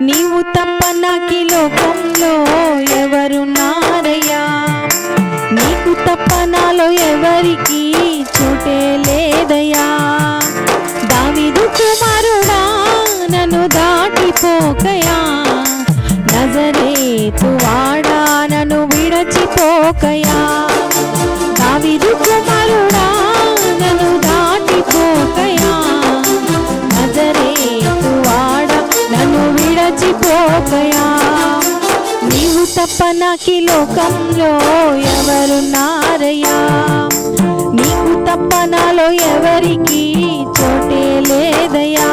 నీవు తప్ప నాకి లోకంలో ఎవరున్నారయ్యా నీకు తప్ప నాలో ఎవరికి చూటే లేదయ్యా? దావిదు కుమారుడా నన్ను దాటిపోకయా నజరేతు వాడా నన్ను విడచిపోకయా నీవు నాకి లోకంలో ఎవరున్నారయ్యా? నీకు తప్ప నాలో ఎవరికి చోటే లేదయ్యా.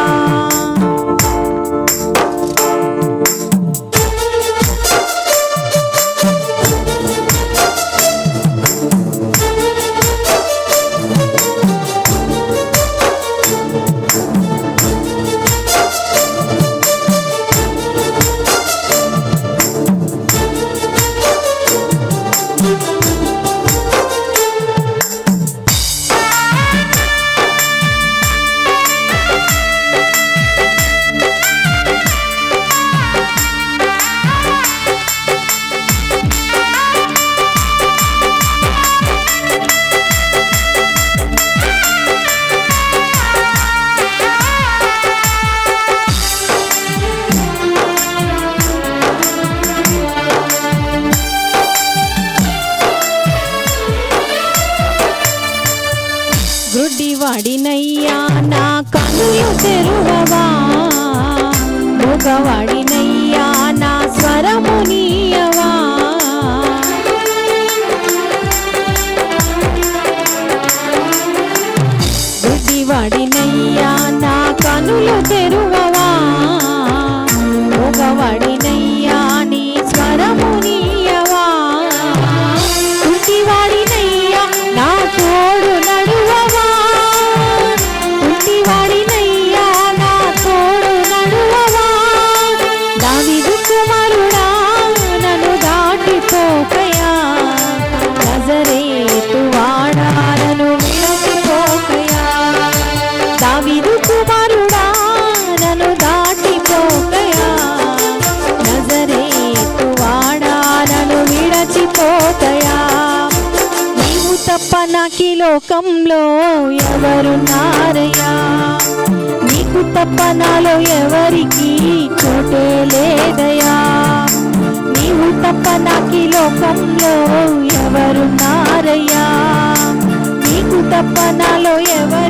திருவவா. முகவடி నాకి లోకంలో ఎవరున్నారయ్యా నీకు తప్ప నాలో ఎవరికి చోటే లేదయా నీవు తప్ప నాకి లోకంలో ఎవరున్నారయ్యా నీకు తప్ప నాలో ఎవరు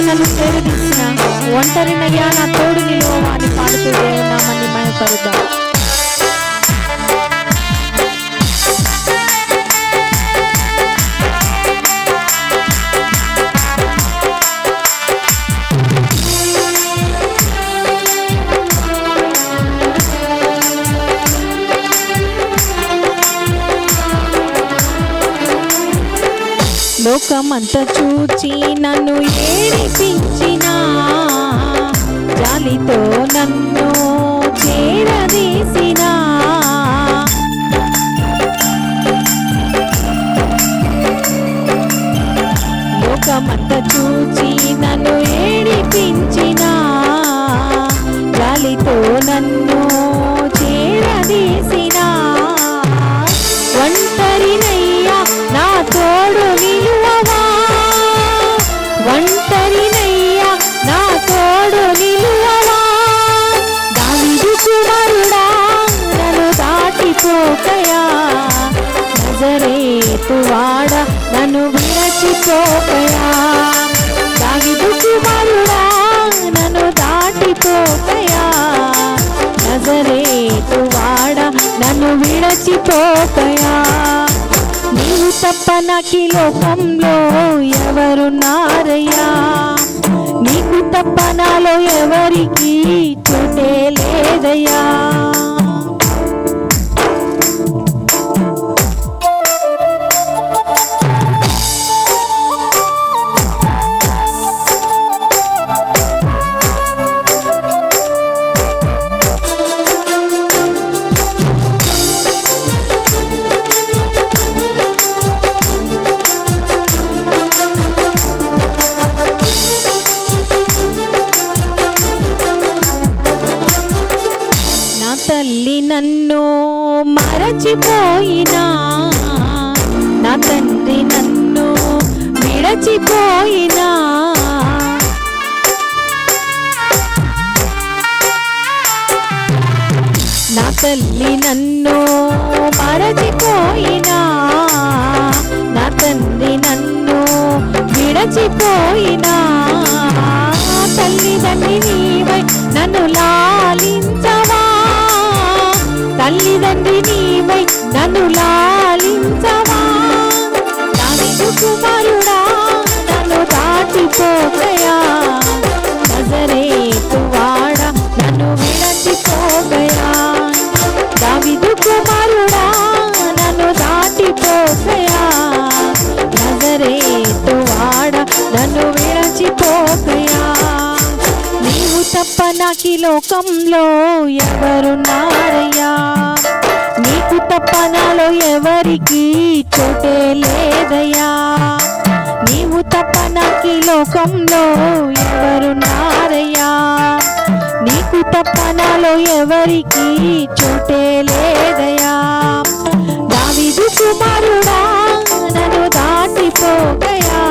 నన్ను చేరదీసిన ఒంటరినయ్యా నా తోడు నిలువ అని పాడుతూ దేవునామని మయపరుద్దాం లోకమంత చూచి నన్ను ఏడిపించిన జాలితో నన్ను చేరదీసిన. లోకమంత చూచి నన్ను ఏడిపించిన జాలితో నన్ను తోడు నిలువవా దావిదు కుమారుడా నన్ను దాటిపోకయా. నజరేతు నన్ను విరచిపోకయా. దావిదు కుమారుడా నన్ను దాటిపోకయా. నజరేతు వాడ నన్ను విరచిపోకయా. నీవు తప్ప నాకి లోకంలో ఎవరున్నారయ్యా? ప్రాణాలు ఎవరికి చోటే లేదయ్యా. విడచిపోయినా నా తండ్రి నన్ను విడచిపోయినా నా తల్లి నన్ను మరచిపోయినా? నా తండ్రి నన్ను విడచిపోయినా? తల్లిదండ్రి నీవై నన్ను లాలించవా? తల్లిదండ్రి నన్ను లాలించవా? దావిదు కుమారుడా నన్ను దాటిపోకయా? నజరేతు వాడ నన్ను విడచిపోకయా? దావిదు కుమారుడా నన్ను దాటిపోకయా? నజరేతు వాడ నన్ను విడచిపోకయా? నీవు తప్ప నాకి లోకంలో ఎవరున్నారయ్యా? నీకు తప్ప నాలో ఎవరికి చోటే లేదయ్యా. నీవు తప్ప నాకి లోకంలో ఎవరు నారయ్యా. నీకు తప్ప నాలో ఎవరికి చోటే లేదయ్యా. దావిదు కుమారుడా నన్ను దాటిపోకయా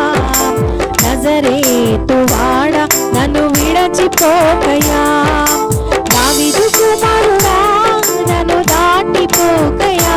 నజరేతు వాడ నన్ను విడచిపోకయా దావిదు కుమారుడా నన్ను దాటిపోకయా